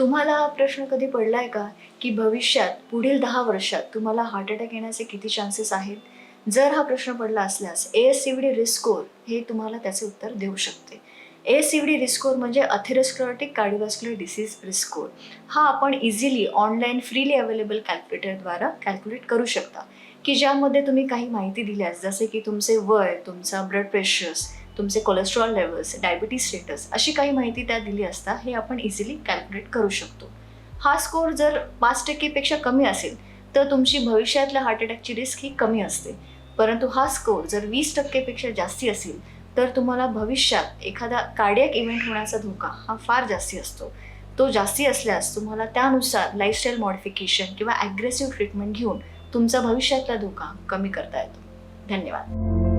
तुम्हाला हा प्रश्न कधी पडलाय का? की भविष्यात पुढील दहा वर्षात तुम्हाला हार्ट अटॅक येण्याचे किती चान्सेस आहेत? जर हा प्रश्न पडला असल्यास A S C D risk हे तुम्हाला त्याचे उत्तर देऊ शकते. A S V D risk म्हणजे अथेरोस्क्लॉटिक कार्डिओस्क्युलर डिसीज रिस्क हा आपण इझिली ऑनलाईन फ्रीली अवेलेबल कॅल्क्युलेटरद्वारा कॅल्क्युलेट करू शकता. की ज्यामध्ये तुम्ही काही माहिती दिल्यास जसे की तुमचे वय तुमचा ब्लड प्रेशर्स तुमचे कोलेस्ट्रॉल लेवल्स डायबिटीज स्टेटस अशी काही माहिती त्या दिली असता हे आपण इझिली कॅल्क्युलेट करू शकतो. हा स्कोअर जर पाच टक्केपेक्षा कमी असेल तर तुमची भविष्यातल्या हार्ट अटॅकची रिस्क ही कमी असते. परंतु हा स्कोअर जर वीस टक्केपेक्षा जास्ती असेल तर तुम्हाला भविष्यात एखादा कार्डियक इव्हेंट होण्याचा धोका हा फार जास्ती असतो. तो जास्ती असल्यास तुम्हाला त्यानुसार लाईफस्टाईल मॉडिफिकेशन किंवा ॲग्रेसिव्ह ट्रीटमेंट घेऊन तुमचा भविष्यातला धोका कमी करता येतो. धन्यवाद.